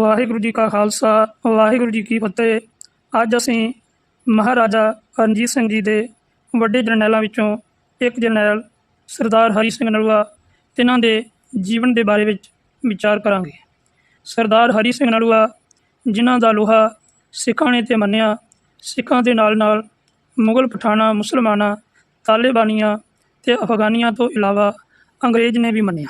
ਵਾਹਿਗੁਰੂ ਜੀ ਕਾ ਖਾਲਸਾ, ਵਾਹਿਗੁਰੂ ਜੀ ਕੀ ਫਤਿਹ। ਅੱਜ ਅਸੀਂ ਮਹਾਰਾਜਾ ਰਣਜੀਤ ਸਿੰਘ ਜੀ ਦੇ ਵੱਡੇ ਜਰਨੈਲਾਂ ਵਿੱਚੋਂ ਇੱਕ ਜਰਨੈਲ ਸਰਦਾਰ ਹਰੀ ਸਿੰਘ ਨਲੂਆ, ਤਿਨਾਂ ਦੇ ਜੀਵਨ ਦੇ ਬਾਰੇ ਵਿੱਚ ਵਿਚਾਰ ਕਰਾਂਗੇ। ਸਰਦਾਰ ਹਰੀ ਸਿੰਘ ਨਲੂਆ, ਜਿਨ੍ਹਾਂ ਦਾ ਲੋਹਾ ਸਿੱਖਾਂ ਨੇ ਤੇ ਮੰਨਿਆ, ਸਿੱਖਾਂ ਦੇ ਨਾਲ ਨਾਲ ਮੁਗਲ ਪਠਾਣਾ, ਮੁਸਲਮਾਨਾਂ, ਤਾਲਿਬਾਨੀਆਂ ਤੇ ਅਫਗਾਨੀਆਂ ਤੋਂ ਇਲਾਵਾ ਅੰਗਰੇਜ਼ ਨੇ ਵੀ ਮੰਨਿਆ।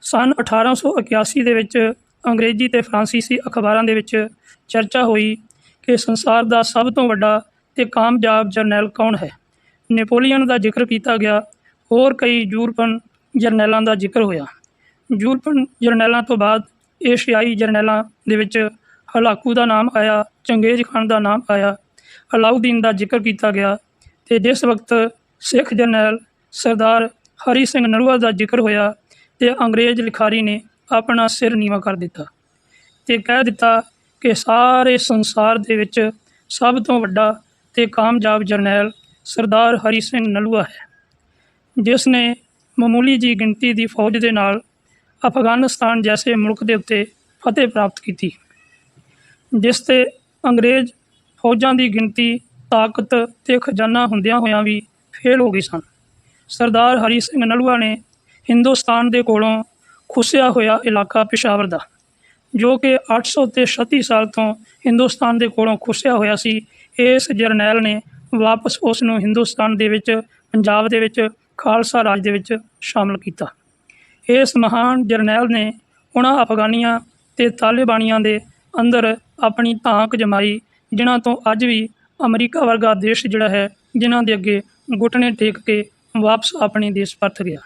ਸਨ 1881 ਦੇ ਵਿੱਚ ਅੰਗਰੇਜ਼ੀ ਤੇ ਫਰਾਂਸੀਸੀ ਅਖਬਾਰਾਂ ਦੇ ਵਿੱਚ ਚਰਚਾ ਹੋਈ ਕਿ ਸੰਸਾਰ ਦਾ ਸਭ ਤੋਂ ਵੱਡਾ ਤੇ ਕਾਮਯਾਬ ਜਰਨੈਲ ਕੌਣ ਹੈ? ਨੈਪੋਲੀਅਨ ਦਾ ਜ਼ਿਕਰ ਕੀਤਾ ਗਿਆ, ਹੋਰ ਕਈ ਯੂਰਪਨ ਜਰਨੈਲਾਂ ਦਾ ਜ਼ਿਕਰ ਹੋਇਆ। ਯੂਰਪਨ ਜਰਨੈਲਾਂ ਤੋਂ ਬਾਅਦ ਏਸ਼ੀਆਈ ਜਰਨੈਲਾਂ ਦੇ ਵਿੱਚ ਹਲਾਕੂ ਦਾ ਨਾਮ ਆਇਆ, ਚੰਗੇਜ਼ ਖਾਨ ਦਾ ਨਾਮ ਆਇਆ, ਅਲਾਉਦੀਨ ਦਾ ਜ਼ਿਕਰ ਕੀਤਾ ਗਿਆ ਤੇ ਜਿਸ ਵਕਤ ਸਿੱਖ ਜਰਨੈਲ ਸਰਦਾਰ ਹਰੀ ਸਿੰਘ ਨਲੂਆ ਦਾ ਜ਼ਿਕਰ ਹੋਇਆ ਤੇ ਅੰਗਰੇਜ਼ ਲਿਖਾਰੀ ਨੇ ਆਪਣਾ ਸਿਰ ਨੀਵਾ ਕਰ ਦਿੱਤਾ ਤੇ ਕਹਿ ਦਿੱਤਾ ਕਿ ਸਾਰੇ ਸੰਸਾਰ ਦੇ ਵਿੱਚ ਸਭ ਤੋਂ ਵੱਡਾ ਤੇ ਕਾਮਯਾਬ ਜਰਨੈਲ ਸਰਦਾਰ ਹਰੀ ਸਿੰਘ ਨਲੂਆ ਹੈ, ਜਿਸ ਨੇ ਮਾਮੂਲੀ ਜੀ ਗਿਣਤੀ ਦੀ ਫੌਜ ਦੇ ਨਾਲ ਅਫਗਾਨਿਸਤਾਨ ਜੈਸੇ ਮੁਲਕ ਦੇ ਉੱਤੇ ਫਤਿਹ ਪ੍ਰਾਪਤ ਕੀਤੀ, ਜਿਸ ਤੇ ਅੰਗਰੇਜ਼ ਫੌਜਾਂ ਦੀ ਗਿਣਤੀ, ਤਾਕਤ ਤੇ ਖਜ਼ਾਨਾ ਹੁੰਦਿਆਂ ਹੋਇਆਂ ਵੀ ਫੇਲ ਹੋ ਗਈ ਸਨ। ਸਰਦਾਰ ਹਰੀ ਸਿੰਘ ਨਲੂਆ ਨੇ ਹਿੰਦੁਸਤਾਨ ਦੇ ਕੋਲੋਂ ਖੁੱਸਿਆ ਹੋਇਆ ਇਲਾਕਾ ਪਿਸ਼ਾਵਰ ਦਾ, ਜੋ ਕਿ 800 ਤੇ 36 ਸਾਲ ਤੋਂ ਹਿੰਦੁਸਤਾਨ ਦੇ ਕੋਲੋਂ ਖੁੱਸਿਆ ਹੋਇਆ ਸੀ। ਇਸ ਜਰਨੈਲ ਨੇ ਵਾਪਸ ਉਸ ਨੂੰ ਹਿੰਦੁਸਤਾਨ ਦੇ ਵਿੱਚ, ਪੰਜਾਬ ਦੇ ਵਿੱਚ, ਖਾਲਸਾ ਰਾਜ ਦੇ ਵਿੱਚ ਸ਼ਾਮਲ ਕੀਤਾ। ਇਸ ਮਹਾਨ ਜਰਨੈਲ ਨੇ ਉਹਨਾਂ ਅਫਗਾਨੀਆਂ ਤੇ ਤਾਲਿਬਾਨੀਆਂ ਦੇ ਅੰਦਰ ਆਪਣੀ ਧਾਕ ਜਮਾਈ, ਜਿਨ੍ਹਾਂ ਤੋਂ ਅੱਜ ਵੀ ਅਮਰੀਕਾ ਵਰਗਾ ਦੇਸ਼ ਜਿਹੜਾ ਹੈ, ਜਿਨ੍ਹਾਂ ਦੇ ਅੱਗੇ ਘੁਟਨੇ ਟੇਕ ਕੇ ਵਾਪਸ ਆਪਣੇ ਦੇਸ਼ ਪਰਤ ਗਿਆ।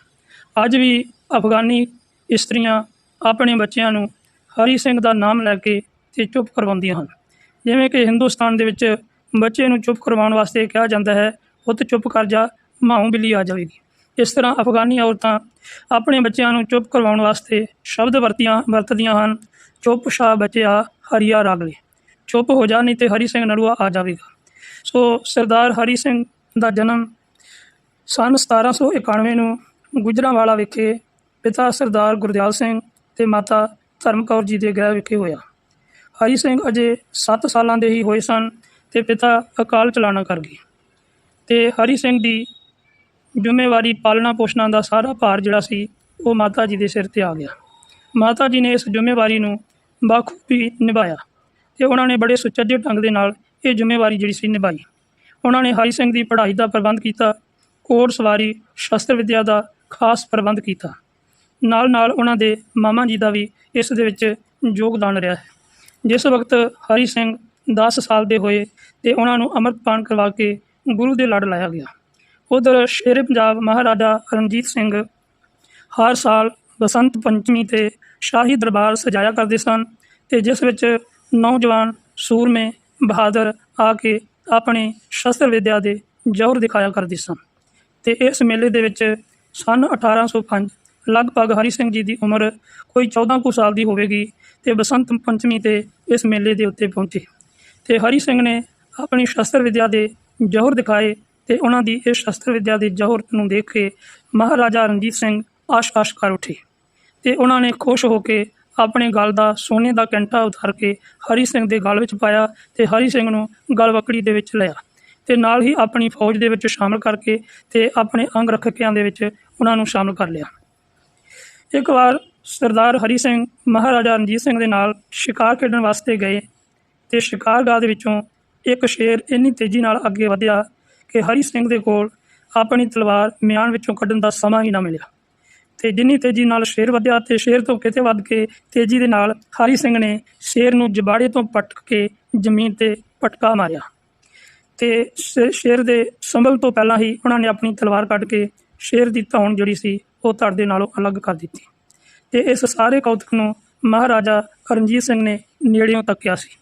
ਅੱਜ ਵੀ ਅਫਗਾਨੀ ਇਸਤਰੀਆਂ ਆਪਣੇ ਬੱਚਿਆਂ ਨੂੰ ਹਰੀ ਸਿੰਘ ਦਾ ਨਾਮ ਲੈ ਕੇ ਤੇ ਚੁੱਪ ਕਰਵਾਉਂਦੀਆਂ ਹਨ। ਜਿਵੇਂ ਕਿ ਹਿੰਦੁਸਤਾਨ ਦੇ ਵਿੱਚ ਬੱਚੇ ਨੂੰ ਚੁੱਪ ਕਰਵਾਉਣ ਵਾਸਤੇ ਕਿਹਾ ਜਾਂਦਾ ਹੈ ਪੁੱਤ ਚੁੱਪ ਕਰ ਜਾ ਮਾਂ ਬਿੱਲੀ ਆ ਜਾਵੇਗੀ। ਇਸ ਤਰ੍ਹਾਂ ਅਫਗਾਨੀ ਔਰਤਾਂ ਆਪਣੇ ਬੱਚਿਆਂ ਨੂੰ ਚੁੱਪ ਕਰਵਾਉਣ ਵਾਸਤੇ ਸ਼ਬਦ ਵਰਤੀਆਂ, ਵਰਤਦੀਆਂ ਹਨ। ਚੁੱਪ ਸ਼ਾ ਬਚਿਆ, ਹਰੀਆ ਰਾਗਲੇ ਚੁੱਪ ਹੋ ਜਾ, ਨਹੀਂ ਤੇ ਹਰੀ ਸਿੰਘ ਨੜੂਆ ਆ ਜਾਵੇਗਾ। ਸੋ ਸਰਦਾਰ ਹਰੀ ਸਿੰਘ ਦਾ ਜਨਮ ਸਨ 1791 ਨੂੰ ਗੁਜਰਾਂਵਾਲਾ ਵਿਖੇ ਪਿਤਾ ਸਰਦਾਰ ਗੁਰਦਿਆਲ ਸਿੰਘ ਤੇ ਮਾਤਾ ਧਰਮ ਕੌਰ ਜੀ ਦੇ ਗ੍ਰਹਿ ਵਿਖੇ ਹੋਇਆ। ਹਰੀ ਸਿੰਘ ਅਜੇ 7 ਸਾਲਾਂ ਦੇ ਹੀ ਹੋਏ ਸਨ ਤੇ ਪਿਤਾ ਅਕਾਲ ਚਲਾਣਾ ਕਰ ਗਏ। ਤੇ ਹਰੀ ਸਿੰਘ ਦੀ ਜ਼ਿੰਮੇਵਾਰੀ ਪਾਲਣਾ ਪੋਸ਼ਣਾ ਦਾ ਸਾਰਾ ਭਾਰ ਜਿਹੜਾ ਸੀ, ਉਹ ਮਾਤਾ ਜੀ ਦੇ ਸਿਰ ਤੇ ਆ ਗਿਆ। ਮਾਤਾ ਜੀ ਨੇ ਇਸ ਜ਼ਿੰਮੇਵਾਰੀ ਨੂੰ ਬਾਖੂਬੀ ਨਿਭਾਇਆ ਤੇ ਉਹਨਾਂ ਨੇ ਬੜੇ ਸੁਚੱਜੇ ਢੰਗ ਦੇ ਨਾਲ ਇਹ ਜ਼ਿੰਮੇਵਾਰੀ ਜਿਹੜੀ ਸੀ ਨਿਭਾਈ। ਉਹਨਾਂ ਨੇ ਹਰੀ ਸਿੰਘ ਦੀ ਪੜ੍ਹਾਈ ਦਾ ਪ੍ਰਬੰਧ ਕੀਤਾ ਘੋੜ ਸਵਾਰੀ ਸ਼ਸਤਰ ਵਿੱਦਿਆ ਦਾ ਖਾਸ ਪ੍ਰਬੰਧ ਕੀਤਾ। ਨਾਲ ਨਾਲ ਉਹਨਾਂ ਦੇ ਮਾਮਾ ਜੀ ਦਾ ਵੀ ਇਸ ਦੇ ਵਿੱਚ ਯੋਗਦਾਨ ਰਿਹਾ ਹੈ। ਜਿਸ ਵਕਤ ਹਰੀ ਸਿੰਘ 10 ਸਾਲ ਦੇ ਹੋਏ ਤੇ ਉਹਨਾਂ ਨੂੰ ਅੰਮ੍ਰਿਤਪਾਨ ਕਰਵਾ ਕੇ ਗੁਰੂ ਦੇ ਲੜ ਲਾਇਆ ਗਿਆ। ਉਧਰ ਸ਼ੇਰੇ ਪੰਜਾਬ ਮਹਾਰਾਜਾ ਰਣਜੀਤ ਸਿੰਘ ਹਰ ਸਾਲ ਬਸੰਤ ਪੰਚਮੀ ਤੇ ਸ਼ਾਹੀ ਦਰਬਾਰ ਸਜਾਇਆ ਕਰਦੇ ਸਨ ਤੇ ਜਿਸ ਵਿੱਚ ਨੌਜਵਾਨ ਸੂਰਮੇ ਬਹਾਦਰ ਆ ਕੇ ਆਪਣੇ ਸ਼ਸਤਰ ਵਿਦਿਆ ਦੇ ਜ਼ੋਰ ਦਿਖਾਇਆ ਕਰਦੇ ਸਨ ਤੇ ਇਸ ਮੇਲੇ ਦੇ ਵਿੱਚ ਸਨ 1805 ਲਗਭਗ ਹਰੀ ਸਿੰਘ ਜੀ ਦੀ ਉਮਰ ਕੋਈ 14 ਕੁ ਸਾਲ ਦੀ ਹੋਵੇਗੀ ਤੇ ਬਸੰਤ ਪੰਚਮੀ ਤੇ ਇਸ ਮੇਲੇ ਦੇ ਉੱਤੇ ਪਹੁੰਚੇ। ਤੇ ਹਰੀ ਸਿੰਘ ਨੇ ਆਪਣੀ ਸ਼ਸਤਰ ਵਿਦਿਆ ਦੇ ਜੋਹਰ ਦਿਖਾਏ ਤੇ ਉਹਨਾਂ ਦੀ ਇਸ ਸ਼ਸਤਰ ਵਿਦਿਆ ਦੇ ਜੋਹਰ ਨੂੰ ਦੇਖ ਕੇ ਮਹਾਰਾਜਾ ਰਣਜੀਤ ਸਿੰਘ ਆਸ਼-ਆਸ਼ ਕਰ ਉੱਠੇ ਤੇ ਉਹਨਾਂ ਨੇ ਖੁਸ਼ ਹੋ ਕੇ ਆਪਣੇ ਗਲ ਦਾ ਸੋਨੇ ਦਾ ਕੈਂਠਾ ਉਤਾਰ ਕੇ ਹਰੀ ਸਿੰਘ ਦੇ ਗਲ ਵਿੱਚ ਪਾਇਆ ਤੇ ਹਰੀ ਸਿੰਘ ਨੂੰ ਗਲਵਕੜੀ ਦੇ ਵਿੱਚ ਲਿਆ ਤੇ ਨਾਲ ਹੀ ਆਪਣੀ ਫੌਜ ਦੇ ਵਿੱਚ ਸ਼ਾਮਲ ਕਰਕੇ ਤੇ ਆਪਣੇ ਅੰਗ ਰੱਖਕਿਆਂ ਦੇ ਵਿੱਚ ਉਹਨਾਂ ਨੂੰ ਸ਼ਾਮਲ ਕਰ ਲਿਆ। ਇੱਕ ਵਾਰ ਸਰਦਾਰ ਹਰੀ ਸਿੰਘ ਮਹਾਰਾਜਾ ਰਣਜੀਤ ਸਿੰਘ ਦੇ ਨਾਲ ਸ਼ਿਕਾਰ ਖੇਡਣ ਵਾਸਤੇ ਗਏ ਤੇ ਸ਼ਿਕਾਰਗਾਹ ਦੇ ਵਿੱਚੋਂ ਇੱਕ ਸ਼ੇਰ ਇੰਨੀ ਤੇਜ਼ੀ ਨਾਲ ਅੱਗੇ ਵਧਿਆ ਕਿ ਹਰੀ ਸਿੰਘ ਦੇ ਕੋਲ ਆਪਣੀ ਤਲਵਾਰ ਮਿਆਨ ਵਿੱਚੋਂ ਕੱਢਣ ਦਾ ਸਮਾਂ ਹੀ ਨਾ ਮਿਲਿਆ। ਤੇ ਜਿੰਨੀ ਤੇਜ਼ੀ ਨਾਲ ਸ਼ੇਰ ਵਧਿਆ ਤੇ ਸ਼ੇਰ ਤੋਂ ਕਿਤੇ ਵੱਧ ਕੇ ਤੇਜ਼ੀ ਦੇ ਨਾਲ ਹਰੀ ਸਿੰਘ ਨੇ ਸ਼ੇਰ ਨੂੰ ਜਬਾੜੇ ਤੋਂ ਪਟਕ ਕੇ ਜ਼ਮੀਨ ਤੇ ਪਟਕਾ ਮਾਰਿਆ। ਤੇ ਸ਼ੇਰ ਦੇ ਸੰਭਲ ਤੋਂ ਪਹਿਲਾਂ ਹੀ ਉਹਨਾਂ ਨੇ ਆਪਣੀ ਤਲਵਾਰ ਕੱਢ ਕੇ ਸ਼ੇਰ ਦੀ ਧੌਣ ਜਿਹੜੀ ਸੀ, ਉਹ ਧੜ ਦੇ ਨਾਲੋਂ ਅਲੱਗ ਕਰ ਦਿੱਤੀ। ਤੇ ਇਸ ਸਾਰੇ ਕੌਤਕ ਨੂੰ ਮਹਾਰਾਜਾ ਰਣਜੀਤ ਸਿੰਘ ਨੇ ਨੇੜਿਓਂ ਤੱਕਿਆ ਸੀ।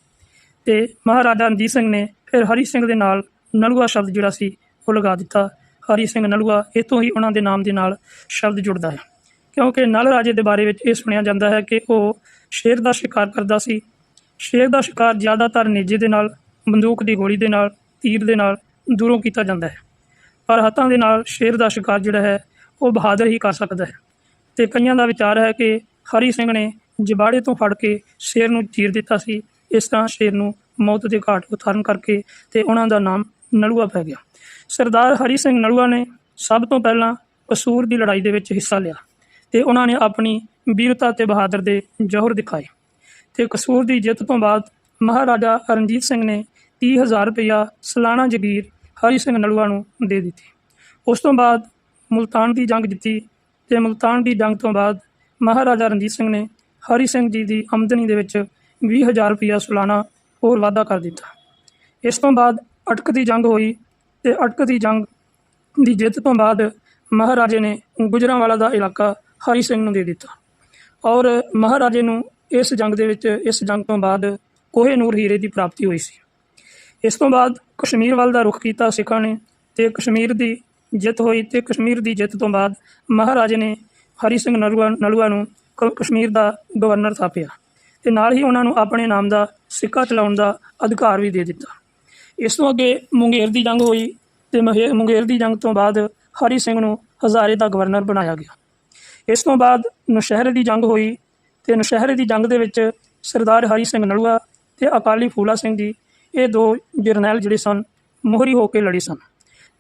ਤੇ ਮਹਾਰਾਜਾ ਰਣਜੀਤ ਸਿੰਘ ਨੇ ਫਿਰ ਹਰੀ ਸਿੰਘ ਦੇ ਨਾਲ ਨਲੂਆ ਸ਼ਬਦ ਜਿਹੜਾ ਸੀ, ਉਹ ਲਗਾ ਦਿੱਤਾ। ਹਰੀ ਸਿੰਘ ਨਲੂਆ ਇਤੋਂ ਹੀ ਉਹਨਾਂ ਦੇ ਨਾਮ ਦੇ ਨਾਲ ਸ਼ਬਦ ਜੁੜਦਾ ਹੈ। ਕਿਉਂਕਿ ਨਲ ਰਾਜੇ ਦੇ ਬਾਰੇ ਵਿੱਚ ਇਹ ਸੁਣਿਆ ਜਾਂਦਾ ਹੈ ਕਿ ਉਹ ਸ਼ੇਰ ਦਾ ਸ਼ਿਕਾਰ ਕਰਦਾ ਸੀ। ਸ਼ੇਰ ਦਾ ਸ਼ਿਕਾਰ ਜ਼ਿਆਦਾਤਰ ਨੇਜੇ ਦੇ ਨਾਲ, ਬੰਦੂਕ ਦੀ ਗੋਲੀ ਦੇ ਨਾਲ, ਤੀਰ ਦੇ ਨਾਲ ਦੂਰੋਂ ਕੀਤਾ ਜਾਂਦਾ ਹੈ। ਪਰ ਹੱਥਾਂ ਦੇ ਨਾਲ ਸ਼ੇਰ ਦਾ ਸ਼ਿਕਾਰ ਜਿਹੜਾ ਹੈ, ਉਹ ਬਹਾਦਰ ਹੀ ਕਰ ਸਕਦਾ ਹੈ। ਤੇ ਕਈਆਂ ਦਾ ਵਿਚਾਰ ਹੈ ਕਿ ਹਰੀ ਸਿੰਘ ਨੇ ਜਬਾੜੇ ਤੋਂ ਫੜ ਕੇ ਸ਼ੇਰ ਨੂੰ ਚੀਰ ਦਿੱਤਾ ਸੀ। ਇਸ ਤਰ੍ਹਾਂ ਸ਼ੇਰ ਨੂੰ ਮੌਤ ਦੇ ਘਾਟ ਉਤਾਰਨ ਕਰਕੇ ਤੇ ਉਹਨਾਂ ਦਾ ਨਾਮ ਨਲੂਆ ਪੈ ਗਿਆ। ਸਰਦਾਰ ਹਰੀ ਸਿੰਘ ਨਲੂਆ ਨੇ ਸਭ ਤੋਂ ਪਹਿਲਾਂ ਕਸੂਰ ਦੀ ਲੜਾਈ ਦੇ ਵਿੱਚ ਹਿੱਸਾ ਲਿਆ ਤੇ ਉਹਨਾਂ ਨੇ ਆਪਣੀ ਵੀਰਤਾ ਤੇ ਬਹਾਦਰ ਦੇ ਜੋਹਰ ਦਿਖਾਏ। ਤੇ ਕਸੂਰ ਦੀ ਜਿੱਤ ਤੋਂ ਬਾਅਦ ਮਹਾਰਾਜਾ ਰਣਜੀਤ ਸਿੰਘ ਨੇ 30000 ਰੁਪਇਆ ਸਾਲਾਨਾ ਜਗੀਰ ਹਰੀ ਸਿੰਘ ਨਲੂਆ ਨੂੰ ਦੇ ਦਿੱਤੀ। ਉਸ ਤੋਂ ਬਾਅਦ ਮੁਲਤਾਨ ਦੀ ਜੰਗ ਜਿੱਤੀ ਤੇ ਮੁਲਤਾਨ ਦੀ ਜੰਗ ਤੋਂ ਬਾਅਦ ਮਹਾਰਾਜਾ ਰਣਜੀਤ ਸਿੰਘ ਨੇ ਹਰੀ ਸਿੰਘ ਜੀ ਦੀ ਆਮਦਨੀ ਦੇ ਵਿੱਚ 20000 ਰੁਪਇਆ ਸਾਲਾਨਾ ਹੋਰ ਵਾਧਾ ਕਰ ਦਿੱਤਾ। ਇਸ ਤੋਂ ਬਾਅਦ ਅਟਕ ਦੀ ਜੰਗ ਹੋਈ ਤੇ ਅਟਕ ਦੀ ਜੰਗ ਦੀ ਜਿੱਤ ਤੋਂ ਬਾਅਦ ਮਹਾਰਾਜੇ ਨੇ ਗੁਜਰਾਂਵਾਲਾ ਦਾ ਇਲਾਕਾ ਹਰੀ ਸਿੰਘ ਨੂੰ ਦੇ ਦਿੱਤਾ ਔਰ ਮਹਾਰਾਜੇ ਨੂੰ ਇਸ ਜੰਗ ਦੇ ਵਿੱਚ ਇਸ ਜੰਗ ਤੋਂ ਬਾਅਦ ਕੋਹੇ ਨੂਰ ਹੀਰੇ ਦੀ ਪ੍ਰਾਪਤੀ ਹੋਈ ਸੀ। ਇਸ ਤੋਂ ਬਾਅਦ ਕਸ਼ਮੀਰ ਵੱਲ ਦਾ ਰੁਖ ਕੀਤਾ ਸਿੱਖਾਂ ਨੇ ਤੇ ਕਸ਼ਮੀਰ ਦੀ ਜਿੱਤ ਹੋਈ ਤੇ ਕਸ਼ਮੀਰ ਦੀ ਜਿੱਤ ਤੋਂ ਬਾਅਦ ਮਹਾਰਾਜੇ ਨੇ ਹਰੀ ਸਿੰਘ ਨਲੂਆ ਨਲੂਆ ਨੂੰ ਕ- ਕਸ਼ਮੀਰ ਦਾ ਗਵਰਨਰ ਥਾਪਿਆ ਤੇ ਨਾਲ ਹੀ ਉਹਨਾਂ ਨੂੰ ਆਪਣੇ ਨਾਮ ਦਾ ਸਿੱਕਾ ਚਲਾਉਣ ਦਾ ਅਧਿਕਾਰ ਵੀ ਦੇ ਦਿੱਤਾ। ਇਸ ਤੋਂ ਅੱਗੇ ਮੁੰਗੇਰ ਦੀ ਜੰਗ ਹੋਈ ਤੇ ਮਹੇ- ਮੁੰਗੇਰ ਦੀ ਜੰਗ ਤੋਂ ਬਾਅਦ ਹਰੀ ਸਿੰਘ ਨੂੰ ਹਜ਼ਾਰੇ ਦਾ ਗਵਰਨਰ ਬਣਾਇਆ ਗਿਆ। ਇਸ ਤੋਂ ਬਾਅਦ ਨੁਸ਼ਹਿਰੇ ਦੀ ਜੰਗ ਹੋਈ ਤੇ ਨੁਸ਼ਹਿਰੇ ਦੀ ਜੰਗ ਦੇ ਵਿੱਚ ਸਰਦਾਰ ਹਰੀ ਸਿੰਘ ਨਲੂਆ ਤੇ ਅਕਾਲੀ ਫੂਲਾ ਸਿੰਘ ਜੀ ਇਹ ਦੋ ਜਰਨੈਲ ਜਿਹੜੇ ਸਨ, ਮੋਹਰੀ ਹੋ ਕੇ ਲੜੇ ਸਨ।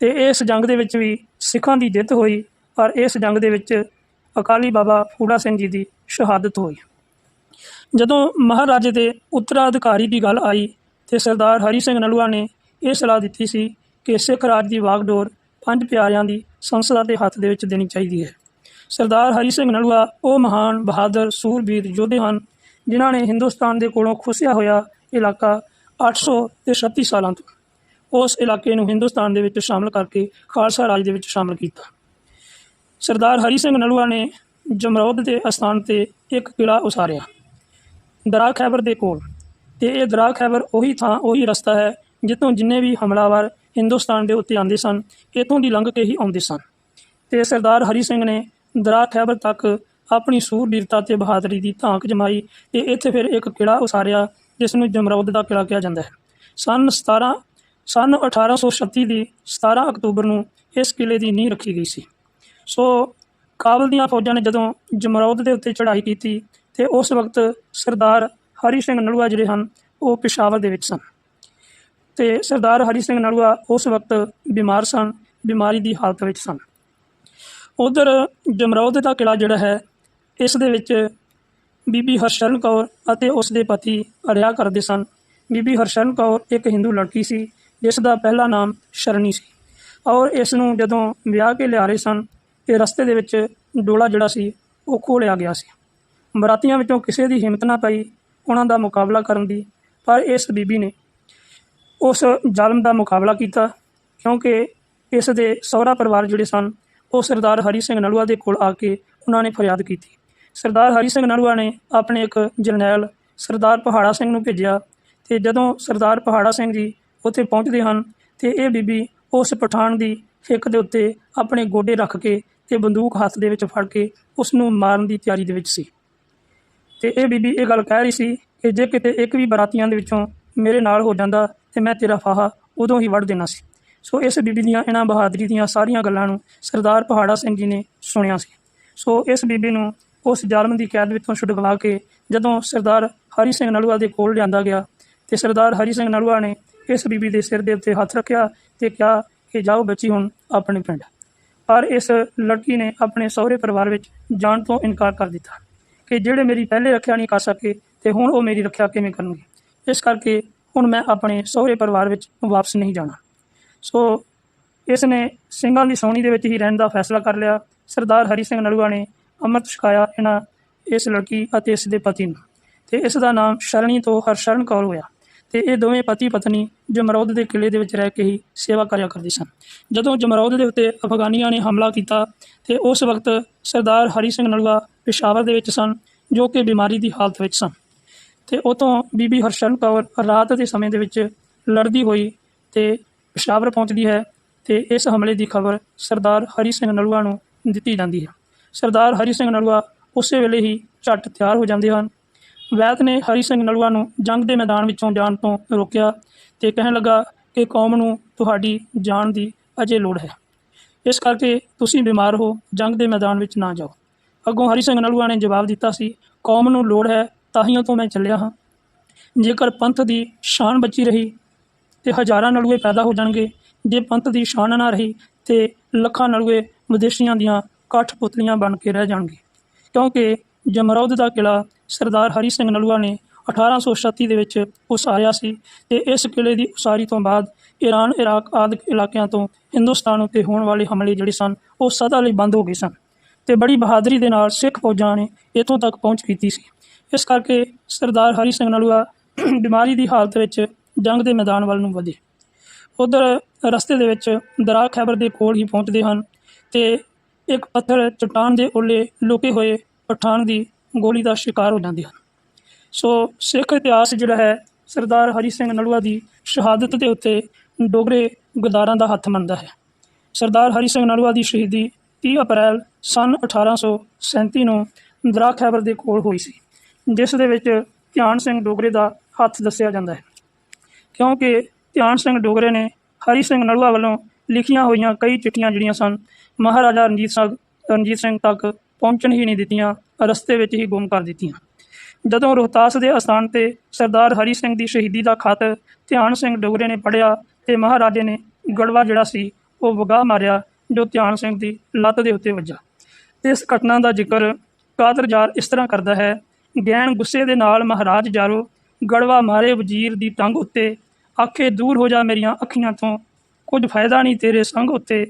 ਤੇ ਇਸ ਜੰਗ ਦੇ ਵਿੱਚ ਵੀ ਸਿੱਖਾਂ ਦੀ ਜਿੱਤ ਹੋਈ, ਪਰ ਇਸ ਜੰਗ ਦੇ ਵਿੱਚ ਅਕਾਲੀ ਬਾਬਾ ਫੂਲਾ ਸਿੰਘ ਜੀ ਦੀ ਸ਼ਹਾਦਤ ਹੋਈ। ਜਦੋਂ ਮਹਾਰਾਜੇ ਦੇ ਉੱਤਰਾਧਿਕਾਰੀ ਦੀ ਗੱਲ ਆਈ, ਤੇ ਸਰਦਾਰ ਹਰੀ ਸਿੰਘ ਨਲੂਆ ਨੇ ਇਹ ਸਲਾਹ ਦਿੱਤੀ ਸੀ ਕਿ ਸਿੱਖ ਰਾਜ ਦੀ ਵਾਗਡੋਰ ਪੰਜ ਪਿਆਰਿਆਂ ਦੀ ਸੰਸਦਾ ਦੇ ਹੱਥ ਦੇ ਵਿੱਚ ਦੇਣੀ ਚਾਹੀਦੀ ਹੈ। ਸਰਦਾਰ ਹਰੀ ਸਿੰਘ ਨਲੂਆ ਉਹ ਮਹਾਨ ਬਹਾਦਰ ਸੂਰਬੀਰ ਯੋਧੇ ਹਨ, ਜਿਨ੍ਹਾਂ ਨੇ ਹਿੰਦੁਸਤਾਨ ਦੇ ਕੋਲੋਂ ਖੁਸਿਆ ਹੋਇਆ ਇਲਾਕਾ 800 ਤੇ 36 ਸਾਲਾਂ ਤੋਂ ਉਸ ਇਲਾਕੇ ਨੂੰ ਹਿੰਦੁਸਤਾਨ ਦੇ ਵਿੱਚ ਸ਼ਾਮਲ ਕਰਕੇ ਖਾਲਸਾ ਰਾਜ ਦੇ ਵਿੱਚ ਸ਼ਾਮਲ ਕੀਤਾ। ਸਰਦਾਰ ਹਰੀ ਸਿੰਘ ਨਲੂਆ ਨੇ ਜਮਰੌਦ ਦੇ ਅਸਥਾਨ ਤੇ ਇੱਕ ਕਿਲਾ ਉਸਾਰਿਆ। ਦਰਾ ਖੈਬਰ ਦੇ ਕੋਲ। ਤੇ ਇਹ ਦਰਾ ਖੈਬਰ ਉਹੀ ਥਾਂ, ਉਹੀ ਰਸਤਾ ਹੈ ਜਿੱਥੋਂ ਜਿੰਨੇ ਵੀ ਹਮਲਾਵਰ ਹਿੰਦੁਸਤਾਨ ਦੇ ਉੱਤੇ ਆਉਂਦੇ ਸਨ, ਇੱਥੋਂ ਦੀ ਲੰਘ ਕੇ ਹੀ ਆਉਂਦੇ ਸਨ। ਤੇ ਸਰਦਾਰ ਹਰੀ ਸਿੰਘ ਨੇ ਦਰਾ ਖੈਬਰ ਤੱਕ ਆਪਣੀ ਸੂਰਬੀਰਤਾ ਤੇ ਬਹਾਦਰੀ ਦੀ ਧਾਂਕ ਜਮਾਈ ਤੇ ਇੱਥੇ ਫਿਰ ਇੱਕ ਕਿਲਾ ਉਸਾਰਿਆ ਜਿਸ ਨੂੰ ਜਮਰੌਦ ਦਾ ਕਿਲਾ ਕਿਹਾ ਜਾਂਦਾ ਹੈ। ਸਨ 17 ਸਨ 1836 ਦੀ 17 ਅਕਤੂਬਰ ਨੂੰ ਇਸ ਕਿਲੇ ਦੀ ਨੀਂਹ ਰੱਖੀ ਗਈ ਸੀ। ਸੋ ਕਾਬਲ ਦੀਆਂ ਫੌਜਾਂ ਨੇ ਜਦੋਂ ਜਮਰੌਦ ਦੇ ਉੱਤੇ ਚੜ੍ਹਾਈ ਕੀਤੀ ਤੇ ਉਸ ਵਕਤ ਸਰਦਾਰ ਹਰੀ ਸਿੰਘ ਨਲੂਆ ਜਿਹੜੇ ਹਨ, ਉਹ ਪਿਸ਼ਾਵਰ ਦੇ ਵਿੱਚ ਸਨ। ਤੇ ਸਰਦਾਰ ਹਰੀ ਸਿੰਘ ਨਲੂਆ ਉਸ ਵਕਤ ਬਿਮਾਰ ਸਨ, ਬਿਮਾਰੀ ਦੀ ਹਾਲਤ ਵਿੱਚ ਸਨ। ਉਧਰ ਜਮਰੌਦ ਦਾ ਕਿਲਾ ਜਿਹੜਾ ਹੈ, ਇਸ ਦੇ ਵਿੱਚ ਬੀਬੀ ਹਰਸ਼ਰਨ ਕੌਰ ਅਤੇ ਉਸ ਦੇ ਪਤੀ ਰਿਹਾ ਕਰਦੇ ਸਨ। ਬੀਬੀ ਹਰਸ਼ਰਨ ਕੌਰ ਇੱਕ ਹਿੰਦੂ ਲੜਕੀ ਸੀ, ਜਿਸ ਦਾ ਪਹਿਲਾ ਨਾਮ ਸ਼ਰਨੀ ਸੀ। ਔਰ ਇਸ ਨੂੰ ਜਦੋਂ ਵਿਆਹ ਕੇ ਲਿਆ ਰਹੇ ਸਨ, ਤੇ ਰਸਤੇ ਦੇ ਵਿੱਚ ਡੋਲਾ ਜਿਹੜਾ ਸੀ, ਉਹ ਖੋਹ ਗਿਆ ਸੀ। ਬਰਾਤੀਆਂ ਵਿੱਚੋਂ ਕਿਸੇ ਦੀ ਹਿੰਮਤ ਨਾ ਪਈ ਉਹਨਾਂ ਦਾ ਮੁਕਾਬਲਾ ਕਰਨ ਦੀ, ਪਰ ਇਸ ਬੀਬੀ ਨੇ ਉਸ ਜ਼ਾਲਮ ਦਾ ਮੁਕਾਬਲਾ ਕੀਤਾ, ਕਿਉਂਕਿ ਇਸ ਦੇ ਸਹੁਰਾ ਪਰਿਵਾਰ ਜਿਹੜੇ ਸਨ, ਉਹ ਸਰਦਾਰ ਹਰੀ ਸਿੰਘ ਨਲੂਆ ਦੇ ਕੋਲ ਆ ਕੇ ਉਹਨਾਂ ਨੇ ਫਰਿਆਦ ਕੀਤੀ। ਸਰਦਾਰ ਹਰੀ ਸਿੰਘ ਨਲੂਆ ਨੇ ਆਪਣੇ ਇੱਕ ਜਰਨੈਲ ਸਰਦਾਰ ਪਹਾੜਾ ਸਿੰਘ ਨੂੰ ਭੇਜਿਆ ਤੇ ਜਦੋਂ ਸਰਦਾਰ ਪਹਾੜਾ ਸਿੰਘ ਜੀ ਉੱਥੇ ਪਹੁੰਚਦੇ ਹਨ ਤੇ ਇਹ ਬੀਬੀ ਉਸ ਪਠਾਨ ਦੀ ਹਿੱਕ ਦੇ ਉੱਤੇ ਆਪਣੇ ਗੋਡੇ ਰੱਖ ਕੇ ਤੇ ਬੰਦੂਕ ਹੱਥ ਦੇ ਵਿੱਚ ਫੜ ਕੇ ਉਸ ਨੂੰ ਮਾਰਨ ਦੀ ਤਿਆਰੀ ਦੇ ਵਿੱਚ ਸੀ। ਤੇ ਇਹ ਬੀਬੀ ਇਹ ਗੱਲ ਕਹਿ ਰਹੀ ਸੀ ਕਿ ਜੇ ਕਿਤੇ ਇੱਕ ਵੀ ਬਰਾਤੀਆਂ ਦੇ ਵਿੱਚੋਂ ਮੇਰੇ ਨਾਲ ਹੋ ਜਾਂਦਾ ਤੇ ਮੈਂ ਤੇਰਾ ਫਾਹਾ ਉਦੋਂ ਹੀ ਵੜ ਦੇਣਾ ਸੀ। ਸੋ ਇਸ ਬੀਬੀ ਦੀਆਂ ਇਹਨਾਂ ਬਹਾਦਰੀ ਦੀਆਂ ਸਾਰੀਆਂ ਗੱਲਾਂ ਨੂੰ ਸਰਦਾਰ ਪਹਾੜਾ ਸਿੰਘ ਜੀ ਨੇ ਸੁਣਿਆ ਸੀ। ਸੋ ਇਸ ਬੀਬੀ ਨੂੰ ਉਸ ਜ਼ਾਲਮ ਦੀ ਕੈਦ ਵਿੱਚੋਂ ਛੁਡਵਾ ਕੇ ਜਦੋਂ ਸਰਦਾਰ ਹਰੀ ਸਿੰਘ ਨਲੂਆ ਦੇ ਕੋਲ ਲਿਆਂਦਾ ਗਿਆ ਤੇ ਸਰਦਾਰ ਹਰੀ ਸਿੰਘ ਨਲੂਆ ਨੇ ਇਸ ਬੀਬੀ ਦੇ ਸਿਰ ਦੇ ਉੱਤੇ ਹੱਥ ਰੱਖਿਆ ਤੇ ਕਿਹਾ ਕਿ ਜਾਓ ਬੱਚੀ ਹੁਣ ਆਪਣੇ ਪਿੰਡ। ਪਰ ਇਸ ਲੜਕੀ ਨੇ ਆਪਣੇ ਸਹੁਰੇ ਪਰਿਵਾਰ ਵਿੱਚ ਜਾਣ ਤੋਂ ਇਨਕਾਰ ਕਰ ਦਿੱਤਾ ਕਿ ਜਿਹੜੇ ਮੇਰੀ ਪਹਿਲੇ ਰੱਖਿਆ ਨਹੀਂ ਕਰ ਸਕੇ ਤੇ ਹੁਣ ਉਹ ਮੇਰੀ ਰੱਖਿਆ ਕਿਵੇਂ ਕਰਨਗੇ? ਇਸ ਕਰਕੇ ਹੁਣ ਮੈਂ ਆਪਣੇ ਸਹੁਰੇ ਪਰਿਵਾਰ ਵਿੱਚ ਵਾਪਸ ਨਹੀਂ ਜਾਣਾ। ਸੋ ਇਸ ਨੇ ਸਿੰਘਾਂ ਦੀ ਸੋਣੀ ਦੇ ਵਿੱਚ ਹੀ ਰਹਿਣ ਦਾ ਫੈਸਲਾ ਕਰ ਲਿਆ। ਸਰਦਾਰ ਹਰੀ ਸਿੰਘ ਨਲੂਆ ਨੇ ਅੰਮ੍ਰਿਤ ਛਕਾਇਆ ਇਹਨਾਂ ਇਸ ਲੜਕੀ ਅਤੇ ਇਸ ਦੇ ਪਤੀ ਨੂੰ। ਤੇ ਇਸ ਦਾ ਨਾਮ ਸ਼ਰਣੀ ਤੋਂ ਹਰਸ਼ਰਨ ਕੌਰ ਹੋਇਆ। ਤੇ ਇਹ ਦੋਵੇਂ ਪਤੀ ਪਤਨੀ ਜਮਰੌਦ ਦੇ ਕਿਲੇ ਦੇ ਵਿੱਚ ਰਹਿ ਕੇ ਹੀ ਸੇਵਾ ਕਰਿਆ ਕਰਦੇ ਸਨ। ਜਦੋਂ ਜਮਰੌਦ ਦੇ ਉੱਤੇ ਅਫਗਾਨੀਆਂ ਨੇ ਹਮਲਾ ਕੀਤਾ, ਤੇ ਉਸ ਵਕਤ ਸਰਦਾਰ ਹਰੀ ਸਿੰਘ ਨਲੂਆ ਪਿਸ਼ਾਵਰ ਦੇ ਵਿੱਚ ਸਨ, ਜੋ ਕਿ ਬਿਮਾਰੀ ਦੀ ਹਾਲਤ ਵਿੱਚ ਸਨ। ਤੇ ਉਤੋਂ ਬੀਬੀ ਹਰਸ਼ਰਨ ਕੌਰ ਰਾਤ ਦੇ ਸਮੇਂ ਦੇ ਵਿੱਚ ਲੜਦੀ ਹੋਈ ਤੇ ਪਿਸ਼ਾਵਰ ਪਹੁੰਚਦੀ ਹੈ ਤੇ ਇਸ ਹਮਲੇ ਦੀ ਖਬਰ ਸਰਦਾਰ ਹਰੀ ਸਿੰਘ ਨਲੂਆ ਨੂੰ ਦਿੱਤੀ ਜਾਂਦੀ ਹੈ। ਸਰਦਾਰ ਹਰੀ ਸਿੰਘ ਨਲੂਆ ਉਸੇ ਵੇਲੇ ਹੀ ਝੱਟ ਤਿਆਰ ਹੋ ਜਾਂਦੇ ਹਨ। ਵੈਦ ਨੇ ਹਰੀ ਸਿੰਘ ਨਲੂਆ ਨੂੰ ਜੰਗ ਦੇ ਮੈਦਾਨ ਵਿੱਚੋਂ ਜਾਣ ਤੋਂ ਰੋਕਿਆ ਤੇ ਕਹਿਣ ਲੱਗਾ ਕਿ ਕੌਮ ਨੂੰ ਤੁਹਾਡੀ ਜਾਨ ਦੀ ਅਜੇ ਲੋੜ ਹੈ। ਇਸ ਕਰਕੇ ਤੁਸੀਂ ਬਿਮਾਰ ਹੋ, ਜੰਗ ਦੇ ਮੈਦਾਨ ਵਿੱਚ ਨਾ ਜਾਓ। ਅੱਗੋਂ ਹਰੀ ਸਿੰਘ ਨਲੂਆ ਨੇ ਜਵਾਬ ਦਿੱਤਾ ਸੀ, ਕੌਮ ਨੂੰ ਲੋੜ ਹੈ ਤਾਹੀਆਂ ਤੋਂ ਮੈਂ ਚੱਲਿਆ ਹਾਂ। ਜੇਕਰ ਪੰਥ ਦੀ ਸ਼ਾਨ ਬਚੀ ਰਹੀ ਤੇ ਹਜ਼ਾਰਾਂ ਨਲੂਏ ਪੈਦਾ ਹੋ ਜਾਣਗੇ, ਜੇ ਪੰਥ ਦੀ ਸ਼ਾਨ ਨਾ ਰਹੀ ਤੇ ਲੱਖਾਂ ਨਲੂਏ ਵਿਦੇਸ਼ੀਆਂ ਦੀਆਂ ਕਾਠ ਪੁਤਲੀਆਂ ਬਣ ਕੇ ਰਹਿ ਜਾਣਗੇ। ਕਿਉਂਕਿ ਜਮਰੌਦ ਦਾ ਕਿਲਾ ਸਰਦਾਰ ਹਰੀ ਸਿੰਘ ਨਲੂਆ ਨੇ 1836 ਦੇ ਵਿੱਚ ਉਸਾਰਿਆ ਸੀ ਤੇ ਇਸ ਕਿਲੇ ਦੀ ਉਸਾਰੀ ਤੋਂ ਬਾਅਦ ਈਰਾਨ, ਇਰਾਕ ਆਦਿ ਇਲਾਕਿਆਂ ਤੋਂ ਹਿੰਦੁਸਤਾਨ ਉੱਤੇ ਹੋਣ ਵਾਲੇ ਹਮਲੇ ਜਿਹੜੇ ਸਨ, ਉਹ ਸਦਾ ਲਈ ਬੰਦ ਹੋ ਗਏ ਸਨ। ਤੇ ਬੜੀ ਬਹਾਦਰੀ ਦੇ ਨਾਲ ਸਿੱਖ ਫੌਜਾਂ ਨੇ ਇੱਥੋਂ ਤੱਕ ਪਹੁੰਚ ਕੀਤੀ ਸੀ। ਇਸ ਕਰਕੇ ਸਰਦਾਰ ਹਰੀ ਸਿੰਘ ਨਲੂਆ ਬਿਮਾਰੀ ਦੀ ਹਾਲਤ ਵਿੱਚ ਜੰਗ ਦੇ ਮੈਦਾਨ ਵੱਲ ਨੂੰ ਵਧੇ। ਉਧਰ ਰਸਤੇ ਦੇ ਵਿੱਚ ਦਰਾ ਖੈਬਰ ਦੇ ਕੋਲ ਹੀ ਪਹੁੰਚਦੇ ਹਨ ਤੇ ਇੱਕ ਪੱਥਰ ਚਟਾਨ ਦੇ ਉੱਲੇ ਲੁਕੇ ਹੋਏ ਪਠਾਨ ਦੀ ਗੋਲੀ ਦਾ ਸ਼ਿਕਾਰ ਹੋ ਜਾਂਦੇ ਹਨ। ਸੋ ਸਿੱਖ ਇਤਿਹਾਸ ਜਿਹੜਾ ਹੈ, ਸਰਦਾਰ ਹਰੀ ਸਿੰਘ ਨਲੂਆ ਦੀ ਸ਼ਹਾਦਤ ਦੇ ਉੱਤੇ ਡੋਗਰੇ ਗਦਾਰਾਂ ਦਾ ਹੱਥ ਮੰਨਦਾ ਹੈ। ਸਰਦਾਰ ਹਰੀ ਸਿੰਘ ਨਲੂਆ ਦੀ ਸ਼ਹੀਦੀ 30 ਅਪ੍ਰੈਲ ਸਨ 1837 ਨੂੰ ਦਰਾ ਖੈਬਰ ਦੇ ਕੋਲ ਹੋਈ ਸੀ, ਜਿਸ ਦੇ ਵਿੱਚ ਧਿਆਨ ਸਿੰਘ ਡੋਗਰੇ ਦਾ ਹੱਥ ਦੱਸਿਆ ਜਾਂਦਾ ਹੈ। ਕਿਉਂਕਿ ਧਿਆਨ ਸਿੰਘ ਡੋਗਰੇ ਨੇ ਹਰੀ ਸਿੰਘ ਨਲੂਆ ਵੱਲੋਂ ਲਿਖੀਆਂ ਹੋਈਆਂ ਕਈ ਚਿੱਠੀਆਂ ਜਿਹੜੀਆਂ ਸਨ ਮਹਾਰਾਜਾ ਰਣਜੀਤ ਸਿੰਘ ਰਣਜੀਤ ਸਿੰਘ ਤੱਕ ਪਹੁੰਚਣ ਹੀ ਨਹੀਂ ਦਿੱਤੀਆਂ, ਰਸਤੇ ਵਿੱਚ ਹੀ ਗੁੰਮ ਕਰ ਦਿੱਤੀਆਂ। ਜਦੋਂ ਰੋਹਤਾਸ ਦੇ ਅਸਥਾਨ ਤੇ ਸਰਦਾਰ ਹਰੀ ਸਿੰਘ ਦੀ ਸ਼ਹੀਦੀ ਦਾ ਖਤ ਧਿਆਨ ਸਿੰਘ ਡੋਗਰੇ ਨੇ ਪੜ੍ਹਿਆ ਤੇ ਮਹਾਰਾਜੇ ਨੇ ਗੜਵਾ ਜਿਹੜਾ ਸੀ, ਉਹ ਵਗਾ ਮਾਰਿਆ, ਜੋ ਧਿਆਨ ਸਿੰਘ ਦੀ ਲੱਤ ਦੇ ਉੱਤੇ ਵੱਜਾ। ਇਸ ਘਟਨਾ ਦਾ ਜ਼ਿਕਰ ਕਾਦਰ ਕਾਦਰਜਾਰ ਇਸ ਤਰ੍ਹਾਂ ਕਰਦਾ ਹੈ, ਗੈਣ ਗੁੱਸੇ ਦੇ ਨਾਲ ਮਹਾਰਾਜ ਜਾਰੋ ਗੜਵਾ ਮਾਰੇ ਵਜ਼ੀਰ ਦੀ ਟੰਗ ਉੱਤੇ, ਆਖੇ, ਦੂਰ ਹੋ ਜਾ ਮੇਰੀਆਂ ਅੱਖੀਆਂ ਤੋਂ, ਕੁਝ ਫਾਇਦਾ ਨਹੀਂ ਤੇਰੇ ਸੰਗ ਉੱਤੇ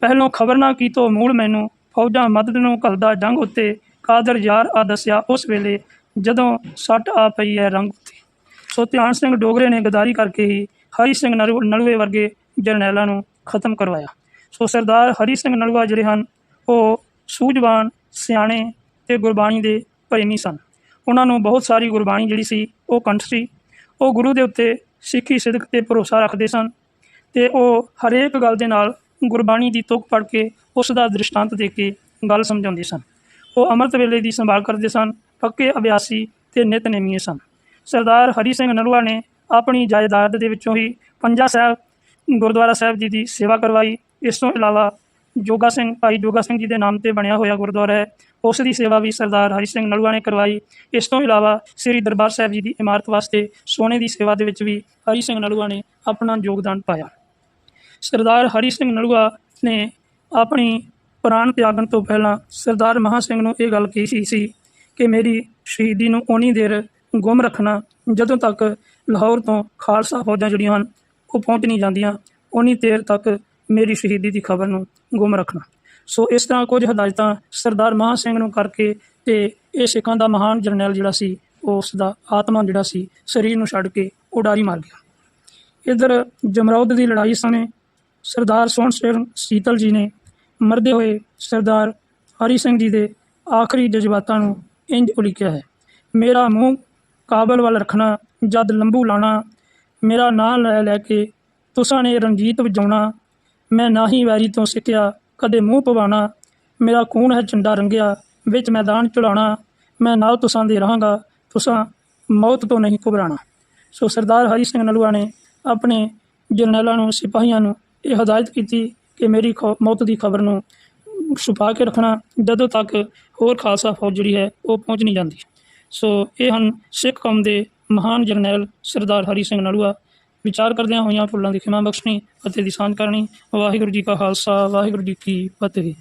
ਪਹਿਲੋਂ ਖਬਰ ਨਾ ਕੀਤੋ ਮੂਲ ਮੈਨੂੰ। ਫੌਜਾਂ ਮਦਦ ਨੂੰ ਘੱਲਦਾ ਜੰਗ ਉੱਤੇ। ਕਾਦਰ ਯਾਰ ਆ ਦੱਸਿਆ ਉਸ ਵੇਲੇ ਜਦੋਂ ਸੱਟ ਆ ਪਈ ਹੈ ਰੰਗ ਉੱਤੇ। ਸੋ ਧਿਆਨ ਸਿੰਘ ਡੋਗਰੇ ਨੇ ਗਦਾਰੀ ਕਰਕੇ ਹੀ ਹਰੀ ਸਿੰਘ ਨਲੂ- ਨਲੂਏ ਵਰਗੇ ਜਰਨੈਲਾਂ ਨੂੰ ਖਤਮ ਕਰਵਾਇਆ। ਸੋ ਸਰਦਾਰ ਹਰੀ ਸਿੰਘ ਨਲੂਆ ਜਿਹੜੇ ਹਨ, ਉਹ ਸੂਝਵਾਨ, ਸਿਆਣੇ ਤੇ ਗੁਰਬਾਣੀ ਦੇ ਪ੍ਰੇਮੀ ਸਨ। ਉਹਨਾਂ ਨੂੰ ਬਹੁਤ ਸਾਰੀ ਗੁਰਬਾਣੀ ਜਿਹੜੀ ਸੀ, ਉਹ ਕੰਠ ਸੀ। ਉਹ ਗੁਰੂ ਦੇ ਉੱਤੇ ਸਿੱਖੀ ਸਿਦਕ ਤੇ ਭਰੋਸਾ ਰੱਖਦੇ ਸਨ ਤੇ ਉਹ ਹਰੇਕ ਗੱਲ ਦੇ ਨਾਲ ਗੁਰਬਾਣੀ ਦੀ ਤੁਕ ਪੜ੍ਹ ਕੇ ਉਸ ਦਾ ਦ੍ਰਿਸ਼ਟਾਂਤ ਦੇ ਕੇ ਗੱਲ ਸਮਝਾਉਂਦੇ ਸਨ। ਉਹ ਅੰਮ੍ਰਿਤ ਵੇਲੇ ਦੀ ਸੰਭਾਲ ਕਰਦੇ ਸਨ, ਪੱਕੇ ਅਭਿਆਸੀ ਤੇ ਨਿਤਨੇਮੀ ਸਨ। ਸਰਦਾਰ ਹਰੀ ਸਿੰਘ ਨਲੂਆ ਨੇ ਆਪਣੀ ਜਾਇਦਾਦ ਦੇ ਵਿੱਚੋਂ ਹੀ ਪੰਜਾ ਸਾਹਿਬ, ਗੁਰਦੁਆਰਾ ਸਾਹਿਬ ਜੀ ਦੀ ਸੇਵਾ ਕਰਵਾਈ। ਇਸ ਤੋਂ ਇਲਾਵਾ ਜੋਗਾ ਸਿੰਘ, ਭਾਈ ਜੋਗਾ ਸਿੰਘ ਜੀ ਦੇ ਨਾਮ ਤੇ ਬਣਿਆ ਹੋਇਆ ਗੁਰਦੁਆਰਾ ਹੈ, ਉਸ ਦੀ ਸੇਵਾ ਵੀ ਸਰਦਾਰ ਹਰੀ ਸਿੰਘ ਨਲੂਆ ਨੇ ਕਰਵਾਈ। ਇਸ ਤੋਂ ਇਲਾਵਾ ਸ੍ਰੀ ਦਰਬਾਰ ਸਾਹਿਬ ਜੀ ਦੀ ਇਮਾਰਤ ਵਾਸਤੇ ਸੋਨੇ ਦੀ ਸੇਵਾ ਦੇ ਵਿੱਚ ਵੀ ਹਰੀ ਸਿੰਘ ਨਲੂਆ ਨੇ ਆਪਣਾ ਯੋਗਦਾਨ ਪਾਇਆ। ਸਰਦਾਰ ਹਰੀ ਸਿੰਘ ਨਲੂਆ ਨੇ ਆਪਣੀ ਪ੍ਰਾਣ ਤਿਆਗਣ ਤੋਂ ਪਹਿਲਾਂ ਸਰਦਾਰ ਮਹਾਂ ਸਿੰਘ ਨੂੰ ਇਹ ਗੱਲ ਕਹੀ ਸੀ ਕਿ ਮੇਰੀ ਸ਼ਹੀਦੀ ਨੂੰ ਓਨੀ ਦੇਰ ਗੁੰਮ ਰੱਖਣਾ ਜਦੋਂ ਤੱਕ ਲਾਹੌਰ ਤੋਂ ਖਾਲਸਾ ਫੌਜਾਂ ਜਿਹੜੀਆਂ ਹਨ, ਉਹ ਪਹੁੰਚ ਨਹੀਂ ਜਾਂਦੀਆਂ, ਓਨੀ ਦੇਰ ਤੱਕ ਮੇਰੀ ਸ਼ਹੀਦੀ ਦੀ ਖਬਰ ਨੂੰ ਗੁੰਮ ਰੱਖਣਾ। ਸੋ ਇਸ ਤਰ੍ਹਾਂ ਕੁਝ ਹਦਾਇਤਾਂ ਸਰਦਾਰ ਮਹਾਂ ਸਿੰਘ ਨੂੰ ਕਰਕੇ ਤੇ ਇਹ ਸਿੱਖਾਂ ਦਾ ਮਹਾਨ ਜਰਨੈਲ ਜਿਹੜਾ ਸੀ ਉਸ ਦਾ ਆਤਮਾ ਜਿਹੜਾ ਸੀ, ਸਰੀਰ ਨੂੰ ਛੱਡ ਕੇ ਉਡਾਰੀ ਮਾਰ ਗਿਆ। ਇਧਰ ਜਮਰੌਦ ਦੀ ਲੜਾਈ ਸਮੇਂ ਸਰਦਾਰ ਸੋਹਣ ਸਿੰਘ ਸੀਤਲ ਜੀ ਨੇ ਮਰਦੇ ਹੋਏ ਸਰਦਾਰ ਹਰੀ ਸਿੰਘ ਜੀ ਦੇ ਆਖਰੀ ਜਜ਼ਬਾਤਾਂ ਨੂੰ ਇੰਜ ਉਲੀਕਿਆ ਹੈ, ਮੇਰਾ ਮੂੰਹ ਕਾਬਲ ਵੱਲ ਰੱਖਣਾ, ਜਦ ਲੰਬੂ ਲਾਣਾ, ਮੇਰਾ ਨਾਂ ਲੈ ਲੈ ਕੇ ਤੁਸਾਂ ਨੇ ਰਣਜੀਤ ਵਜਾਉਣਾ, ਮੈਂ ਨਾ ਹੀ ਵੈਰੀ ਤੋਂ ਸਿੱਖਿਆ, ਕਦੇ ਮੂੰਹ ਪਵਾਣਾ ਮੇਰਾ ਖੂਨ ਹੈ ਝੰਡਾ ਰੰਗਿਆ, ਵਿੱਚ ਮੈਦਾਨ ਚੜਾਉਣਾ ਮੈਂ ਨਾਲ ਤੁਸਾਂ ਦੇ ਰਹਾਂਗਾ, ਤੁਸਾਂ ਮੌਤ ਤੋਂ ਨਹੀਂ ਘਬਰਾਣਾ। ਸੋ ਸਰਦਾਰ ਹਰੀ ਸਿੰਘ ਨਲੂਆ ਨੇ ਆਪਣੇ ਜਰਨੈਲਾਂ ਨੂੰ, ਸਿਪਾਹੀਆਂ ਨੂੰ ਇਹ ਹਦਾਇਤ ਕੀਤੀ ਕਿ ਮੇਰੀ ਖੌ- ਮੌਤ ਦੀ ਖਬਰ ਨੂੰ ਛੁਪਾ ਕੇ ਰੱਖਣਾ ਜਦੋਂ ਤੱਕ ਹੋਰ ਖਾਲਸਾ ਫੌਜ ਜਿਹੜੀ ਹੈ ਉਹ ਪਹੁੰਚ ਨਹੀਂ ਜਾਂਦੀ। ਸੋ ਇਹ ਹਨ ਸਿੱਖ ਕੌਮ ਦੇ ਮਹਾਨ ਜਰਨੈਲ ਸਰਦਾਰ ਹਰੀ ਸਿੰਘ ਨਲੂਆ। ਵਿਚਾਰ ਕਰਦਿਆਂ ਹੋਈਆਂ ਫੁੱਲਾਂ ਦੀ ਖਿਮਾ ਬਖਸ਼ਣੀ ਅਤੇ ਦੀ ਸਾਂਝ ਕਰਨੀ। ਵਾਹਿਗੁਰੂ ਜੀ ਕਾ ਖਾਲਸਾ, ਵਾਹਿਗੁਰੂ ਜੀ ਕੀ ਫਤਿਹ।